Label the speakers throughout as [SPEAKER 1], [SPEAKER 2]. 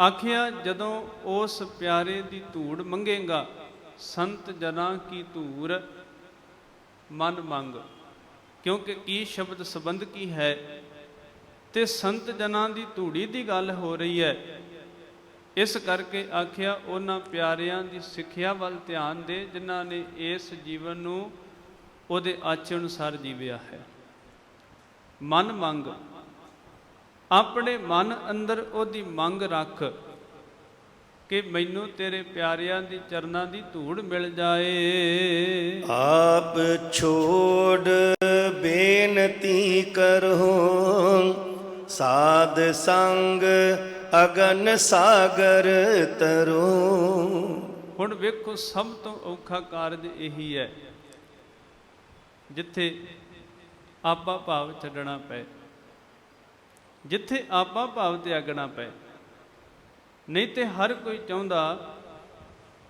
[SPEAKER 1] ਆਖਿਆ, ਜਦੋਂ ਉਸ ਪਿਆਰੇ ਦੀ ਧੂੜ ਮੰਗੇਗਾ, ਸੰਤ ਜਨਾਂ ਕੀ ਧੂੜ ਮਨ ਮੰਗ? ਕਿਉਂਕਿ ਕੀ ਸ਼ਬਦ ਸੰਬੰਧ ਕੀ ਹੈ? ਤੇ ਸੰਤ ਜਨਾਂ ਦੀ ਧੂੜੀ ਦੀ ਗੱਲ ਹੋ ਰਹੀ ਹੈ। ਇਸ ਕਰਕੇ ਆਖਿਆ, ਉਹਨਾਂ ਪਿਆਰਿਆਂ ਦੀ ਸਿੱਖਿਆ ਵੱਲ ਧਿਆਨ ਦੇ, ਜਿਨ੍ਹਾਂ ਨੇ ਇਸ ਜੀਵਨ ਨੂੰ ਉਹਦੇ ਆਚਰਣ ਅਨੁਸਾਰ ਜੀਵਿਆ ਹੈ। ਮਨ ਮੰਗ। ਆਪਣੇ ਮਨ ਅੰਦਰ ਉਹਦੀ ਮੰਗ ਰੱਖ ਕਿ ਮੈਨੂੰ ਤੇਰੇ ਪਿਆਰਿਆਂ ਦੀ ਚਰਨਾਂ ਦੀ ਧੂੜ ਮਿਲ ਜਾਏ।
[SPEAKER 2] ਆਪ ਛੋੜ ਬੇਨਤੀ ਕਰੋ ਸਾਧ ਸੰਗ ਅਗਨ ਸਾਗਰ ਤਰੋ।
[SPEAKER 1] ਹੁਣ ਵੇਖੋ ਸਭ ਤੋਂ ਔਖਾ ਕਾਰਜ ਇਹੀ ਹੈ ਜਿੱਥੇ ਆਪਾ ਭਾਵ ਛੱਡਣਾ ਪਏ। ਜਿੱਥੇ ਆਪਾ ਭਾਵ ਤਿਆਗਣਾ ਪਏ ਨਹੀਂ ਤੇ ਹਰ ਕੋਈ ਚਾਹੁੰਦਾ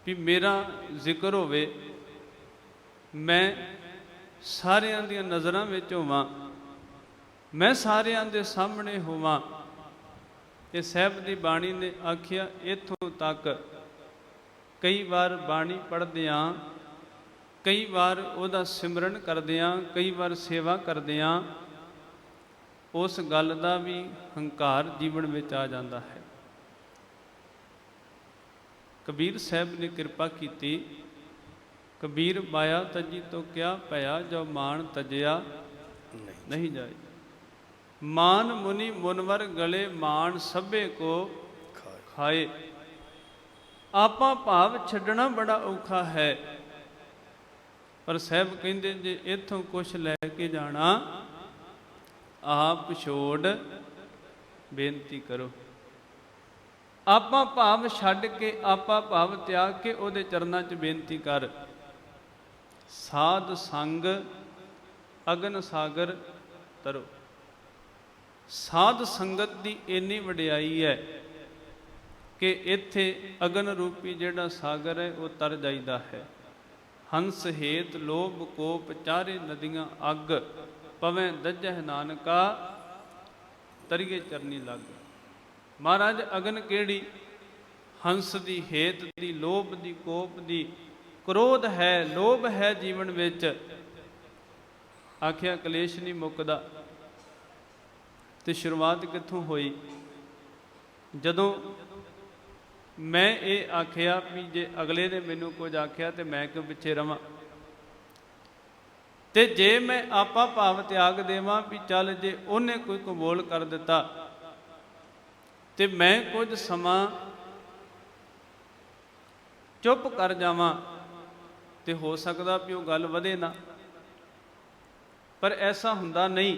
[SPEAKER 1] ਵੀ ਮੇਰਾ ਜ਼ਿਕਰ ਹੋਵੇ, ਮੈਂ ਸਾਰਿਆਂ ਦੀਆਂ ਨਜ਼ਰਾਂ ਵਿੱਚ ਹੋਵਾਂ, ਮੈਂ ਸਾਰਿਆਂ ਦੇ ਸਾਹਮਣੇ ਹੋਵਾਂ। ਇਹ ਸਹਿਬ ਦੀ ਬਾਣੀ ਨੇ ਆਖਿਆ, ਇਥੋਂ ਤੱਕ ਕਈ ਵਾਰ ਬਾਣੀ ਪੜ੍ਹਦੇ ਪੜ੍ਹਦਿਆਂ, ਕਈ ਵਾਰ ਉਹਦਾ ਸਿਮਰਨ ਕਰਦੇ ਕਰਦਿਆਂ, ਕਈ ਵਾਰ ਸੇਵਾ ਕਰਦੇ ਕਰਦਿਆਂ ਉਸ ਗੱਲ ਦਾ ਵੀ ਹੰਕਾਰ ਜੀਵਨ ਵਿੱਚ ਆ ਜਾਂਦਾ ਹੈ। ਕਬੀਰ ਸਾਹਿਬ ਨੇ ਕਿਰਪਾ ਕੀਤੀ। ਕਬੀਰ ਮਾਇਆ ਤਜੀ ਤੋਂ ਕਿਆ ਭਇਆ, ਜੋ ਮਾਨ ਤਜਿਆ ਨਹੀਂ ਜਾਏ। ਮਾਨ ਮੁਨੀ ਮੁਨਵਰ ਗਲੇ ਮਾਨ ਸਭੇ ਕੋ ਖਾਏ। ਆਪਾ ਭਾਵ ਛੱਡਣਾ ਬੜਾ ਔਖਾ ਹੈ। ਪਰ ਸਾਹਿਬ ਕਹਿੰਦੇ, ਜੇ ਇੱਥੋਂ ਕੁਛ ਲੈ ਕੇ ਜਾਣਾ ਆਪ ਛੋੜ ਬੇਨਤੀ ਕਰੋ। ਆਪਾ ਭਾਵ ਛੱਡ ਕੇ ਆਪਾ ਭਾਵ ਤਿਆਗ ਕੇ ਉਹਦੇ ਚਰਨਾਂ 'ਚ ਬੇਨਤੀ ਕਰ। ਸਾਧ ਸੰਗ ਅਗਨ ਸਾਗਰ ਤਰੋ। ਸਾਧ ਸੰਗਤ ਦੀ ਇੰਨੀ ਵਡਿਆਈ ਹੈ ਕਿ ਇੱਥੇ ਅਗਨ ਰੂਪੀ ਜਿਹੜਾ ਸਾਗਰ ਹੈ, ਉਹ ਤਰ ਜਾਂਦਾ ਹੈ। ਹੰਸ ਹੇਤ ਲੋਭ ਕੋਪ ਚਾਰੇ ਨਦੀਆਂ ਅੱਗ। ਪਵੇਂ ਦੱਜਹ ਨਾਨਕਾ, ਤਰੀਏ ਚਰਨੀ ਲੱਗ। ਮਹਾਰਾਜ, ਅਗਨ ਕਿਹੜੀ? ਹੰਸ ਦੀ, ਹੇਤ ਦੀ, ਲੋਭ ਦੀ, ਕੋਪ ਦੀ। ਕ੍ਰੋਧ ਹੈ, ਲੋਭ ਹੈ ਜੀਵਨ ਵਿੱਚ। ਆਖਿਆ, ਕਲੇਸ਼ ਨਹੀਂ ਮੁੱਕਦਾ। ਤੇ ਸ਼ੁਰੂਆਤ ਕਿੱਥੋਂ ਹੋਈ? ਜਦੋਂ ਮੈਂ ਇਹ ਆਖਿਆ ਵੀ ਜੇ ਅਗਲੇ ਨੇ ਮੈਨੂੰ ਕੁਝ ਆਖਿਆ ਤੇ ਮੈਂ ਕਿਉਂ ਪਿੱਛੇ ਰਵਾਂ? ਤੇ ਜੇ ਮੈਂ ਆਪਾ ਭਾਵ ਤਿਆਗ ਦੇਵਾਂ ਵੀ ਚੱਲ ਜੇ ਉਹਨੇ ਕੋਈ ਕਬੂਲ ਕਰ ਦਿੱਤਾ, ਤੇ ਮੈਂ ਕੁਝ ਸਮਾਂ ਚੁੱਪ ਕਰ ਜਾਵਾਂ, ਤੇ ਹੋ ਸਕਦਾ ਵੀ ਉਹ ਗੱਲ ਵਧੇ ਨਾ। ਪਰ ਐਸਾ ਹੁੰਦਾ ਨਹੀਂ।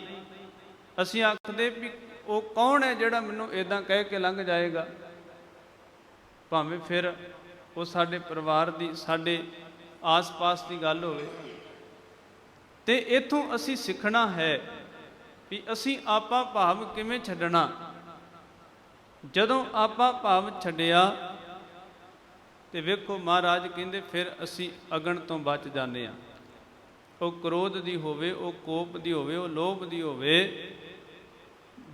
[SPEAKER 1] ਅਸੀਂ ਆਖਦੇ ਵੀ ਉਹ ਕੌਣ ਹੈ ਜਿਹੜਾ ਮੈਨੂੰ ਇਦਾਂ ਕਹਿ ਕੇ ਲੰਘ ਜਾਏਗਾ? ਭਾਵੇਂ ਫਿਰ ਉਹ ਸਾਡੇ ਪਰਿਵਾਰ ਦੀ, ਸਾਡੇ ਆਸ-ਪਾਸ ਦੀ ਗੱਲ ਹੋਵੇ। ਤੇ ਇਥੋਂ ਅਸੀਂ ਸਿੱਖਣਾ ਹੈ ਵੀ ਅਸੀਂ ਆਪਾ ਭਾਵ ਕਿਵੇਂ ਛੱਡਣਾ। ਜਦੋਂ ਆਪਾ ਭਾਵ ਛੱਡਿਆ, ਤੇ ਵੇਖੋ ਮਹਾਰਾਜ ਕਹਿੰਦੇ ਫਿਰ ਅਸੀਂ ਅਗਣ ਤੋਂ ਬਚ ਜਾਂਦੇ ਆ ਉਹ ਕ੍ਰੋਧ ਦੀ ਹੋਵੇ, ਉਹ ਕੋਪ ਦੀ ਹੋਵੇ, ਉਹ ਲੋਭ ਦੀ ਹੋਵੇ,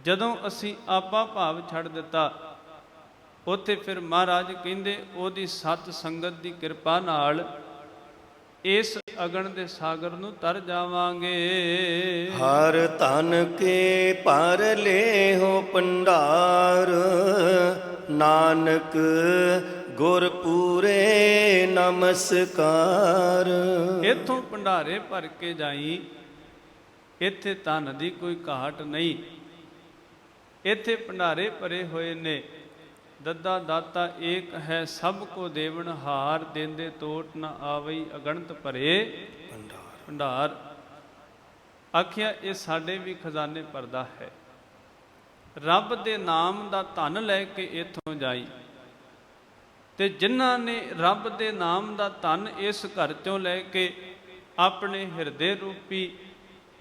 [SPEAKER 1] ਜਦੋਂ ਅਸੀਂ ਆਪਾ ਭਾਵ ਛੱਡ ਦਿੱਤਾ, ਉੱਥੇ ਫਿਰ ਮਹਾਰਾਜ ਕਹਿੰਦੇ ਉਹਦੀ ਸਤ ਸੰਗਤ ਦੀ ਕਿਰਪਾ ਨਾਲ ਇਸ ਅਗਣ ਦੇ ਸਾਗਰ ਨੂੰ ਤਰ ਜਾਵਾਂਗੇ।
[SPEAKER 2] ਹਰ ਤਨ ਕੇ ਭਰ ਲੈ ਹੋ ਭੰਡਾਰ ਨਾਨਕ ਗੁਰ ਪੂਰੇ ਨਮਸਕਾਰ।
[SPEAKER 1] ਇੱਥੋਂ ਭੰਡਾਰੇ ਭਰ ਕੇ ਜਾਈ ਇੱਥੇ ਧਨ ਦੀ ਕੋਈ ਘਾਟ ਨਹੀਂ। ਇੱਥੇ ਭੰਡਾਰੇ ਭਰੇ ਹੋਏ ਨੇ। ਦੱਦਾ ਦਾਤਾ ਏਕ ਹੈ ਸਭ ਕੋ ਦੇਵਨ ਹਾਰ ਦੇਂਦੇ ਤੋਟ ਨ ਆਵਈ ਅਗਣਤ ਭਰੇ ਭੰਡਾਰ। ਆਖਿਆ ਇਹ ਸਾਡੇ ਵੀ ਖਜ਼ਾਨੇ ਭਰਦਾ ਹੈ। ਰੱਬ ਦੇ ਨਾਮ ਦਾ ਧਨ ਲੈ ਕੇ ਇੱਥੋਂ ਜਾਈ। ਤੇ ਜਿਨ੍ਹਾਂ ਨੇ ਰੱਬ ਦੇ ਨਾਮ ਦਾ ਧਨ ਇਸ ਘਰ ਚੋਂ ਲੈ ਕੇ ਆਪਣੇ ਹਿਰਦੇ ਰੂਪੀ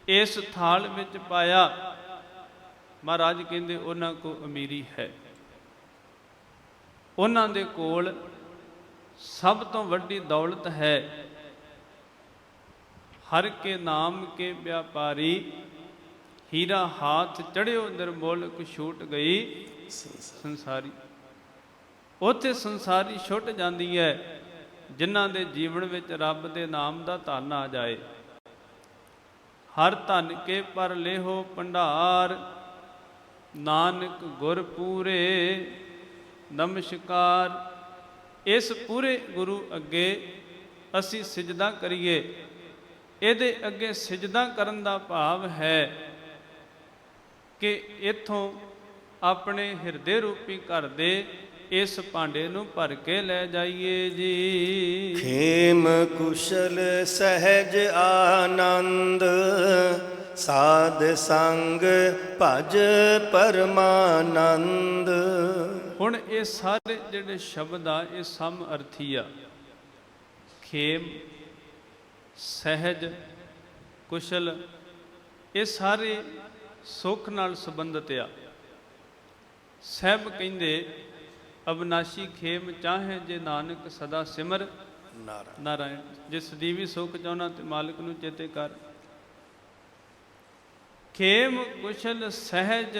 [SPEAKER 1] ਇਸ ਥਾਲ ਵਿੱਚ ਪਾਇਆ ਮਹਾਰਾਜ ਕਹਿੰਦੇ ਉਹਨਾਂ ਕੋ ਅਮੀਰੀ ਹੈ। ਉਹਨਾਂ ਦੇ ਕੋਲ ਸਭ ਤੋਂ ਵੱਡੀ ਦੌਲਤ ਹੈ। ਹਰ ਕੇ ਨਾਮ ਕੇ ਵਿਆਪਾਰੀ ਹੀਰਾ ਹਾਥ ਚੜਿਓ ਨਿਰਮੋਲਕ ਕੁ ਛੂਟ ਗਈ। ਸੰਸਾਰੀ। ਉੱਥੇ ਸੰਸਾਰੀ ਛੁੱਟ ਜਾਂਦੀ ਹੈ, ਜਿਨ੍ਹਾਂ ਦੇ ਜੀਵਨ ਵਿੱਚ ਰੱਬ ਦੇ ਨਾਮ ਦਾ ਧਨ ਆ ਜਾਏ। ਹਰ ਧਨ ਕੇ ਪਰ ਲੇਹੋ ਭੰਡਾਰ, ਨਾਨਕ ਗੁਰ ਪੂਰੇ। ਨਮਸਕਾਰ। ਇਸ ਪੂਰੇ ਗੁਰੂ ਅੱਗੇ ਅਸੀਂ ਸਿਜਦਾ ਕਰੀਏ। ਇਹਦੇ ਅੱਗੇ ਸਿਜਦਾ ਕਰਨ ਦਾ ਭਾਵ ਹੈ ਕਿ ਇਥੋਂ ਆਪਣੇ ਹਿਰਦੇ ਰੂਪੀ ਘਰ ਦੇ ਇਸ ਭਾਂਡੇ ਨੂੰ ਭਰ ਕੇ ਲੈ ਜਾਈਏ ਜੀ।
[SPEAKER 2] ਖੇਮ ਕੁਸ਼ਲ ਸਹਿਜ ਆਨੰਦ ਸਾਧ ਸੰਗ ਭਜ ਪਰਮਾਨੰਦ।
[SPEAKER 1] ਹੁਣ ਇਹ ਸਾਰੇ ਜਿਹੜੇ ਸ਼ਬਦ ਆ ਇਹ ਸਮ ਅਰਥੀ ਆ। ਖੇਮ ਸਹਿਜ ਕੁਸ਼ਲ ਇਹ ਸਾਰੇ ਸੁੱਖ ਨਾਲ ਸੰਬੰਧਿਤ ਆ। ਸਹਿਬ ਕਹਿੰਦੇ ਅਬਨਾਸ਼ੀ ਖੇਮ ਚਾਹੇ ਜੇ ਨਾਨਕ ਸਦਾ ਸਿਮਰ।
[SPEAKER 2] ਨਾਰਾ
[SPEAKER 1] ਨਾਰਾਇਣ ਜੇ ਸਦੀਵੀ ਸੁਖ ਚਾਹਣਾ ਤੇ ਮਾਲਕ ਨੂੰ ਚੇਤੇ ਕਰ। ਖੇਮ ਕੁਸ਼ਲ ਸਹਿਜ